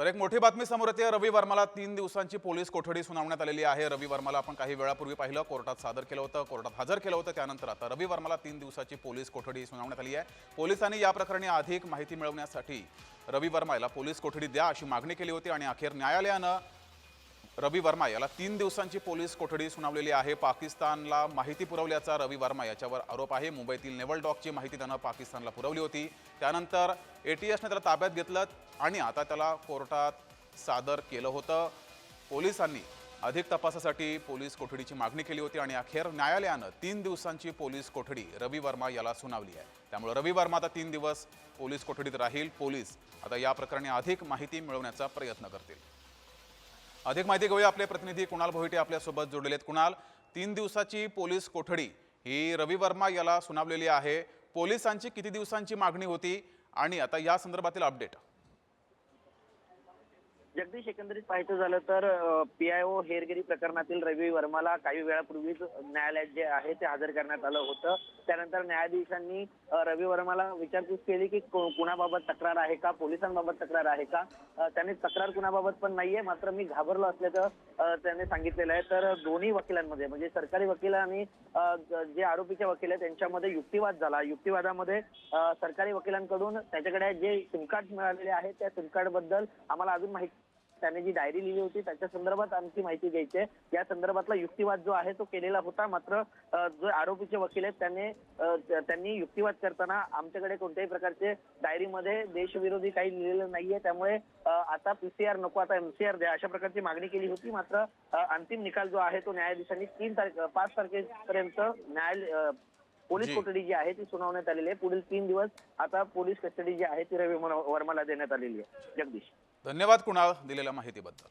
तर एक मोठी बातमी समोर येते. रवी वर्माला तीन दिवसांची पोलीस कोठडी सुनावण्यात आलेली आहे. रवी वर्माला आपण काही वेळापूर्वी पाहिलं. कोर्टात सादर केलं होतं. कोर्टात हजर केलं होतं. त्यानंतर आता रवी वर्माला तीन दिवसाची पोलीस कोठडी सुनावण्यात आली आहे. पोलिसांनी या प्रकरणी अधिक माहिती मिळवण्यासाठी रवी वर्मा याला पोलीस कोठडी द्या अशी मागणी केली होती आणि अखेर न्यायालयानं रवी वर्मा याला तीन दिवसांची पोलीस कोठडी सुनावलेली आहे. पाकिस्तानला माहिती पुरवल्याचा रवी वर्मा याच्यावर आरोप आहे. मुंबईतील नेव्हल डॉकची माहिती त्यानं पाकिस्तानला पुरवली होती. त्यानंतर ए टी एसने त्याला ताब्यात घेतलं आणि आता त्याला कोर्टात सादर केलं होतं. पोलिसांनी अधिक तपासासाठी पोलीस कोठडीची मागणी केली होती आणि अखेर न्यायालयानं तीन दिवसांची पोलीस कोठडी रवी वर्मा याला सुनावली आहे. त्यामुळे रवी वर्मा आता तीन दिवस पोलीस कोठडीत राहील. पोलीस आता या प्रकरणी अधिक माहिती मिळवण्याचा प्रयत्न करतील. अधिक माहिती घेऊया आपले प्रतिनिधी. कुणाल भोईटे आपल्यासोबत जोडलेले आहेत. कुणाल तीन दिवसाची पोलीस कोठडी ही रवी वर्मा याला सुनावलेली आहे. पोलिसांची किती दिवसांची मागणी होती? आणि आता या संदर्भातील अपडेट. जगदीश एकंदरीत पाहायचं झालं तर पीआयओ हेरगिरी प्रकरणातील रवी वर्माला काही वेळापूर्वीच न्यायालयात जे आहे ते हजर करण्यात आलं होतं. त्यानंतर न्यायाधीशांनी रवी वर्माला विचारपूस केली की कुणाबाबत तक्रार आहे का? पोलिसांबाबत तक्रार आहे का? त्यांनी तक्रार कुणाबाबत पण नाहीये मात्र मी घाबरलो असल्याचं त्यांनी सांगितलेलं आहे. तर दोन्ही वकिलांमध्ये म्हणजे सरकारी वकील आणि जे आरोपीचे वकील आहेत त्यांच्यामध्ये युक्तिवाद झाला. युक्तिवादामध्ये सरकारी वकिलांकडून त्याच्याकडे जे सिमकार्ड मिळालेले आहेत त्या सिमकार्डबद्दल आम्हाला अजून माहिती त्याने जी डायरी लिहिली होती त्याच्या संदर्भात आणखी माहिती घ्यायची आहे. या संदर्भातला युक्तिवाद जो आहे तो केलेला होता. मात्र जो आरोपीचे वकील आहेत त्याने त्यांनी युक्तिवाद करताना आमच्याकडे कोणत्याही प्रकारचे डायरीमध्ये देशविरोधी काही लिहिलेलं नाहीये. त्यामुळे आता पीसीआर नको आता एमसीआर द्या अशा प्रकारची मागणी केली होती. मात्र अंतिम निकाल जो आहे तो न्यायाधीशांनी तीन तारखे पाच तारखेपर्यंत न्यायालय पोलीस. कोठडी जी आहे ती सुनावण्यात आलेली आहे. पुढील तीन दिवस आता पोलीस कस्टडी जी आहे ती रवी वर्माला देण्यात आलेली आहे. जगदीश. धन्यवाद कुणाल दिलेल्या माहितीबद्दल.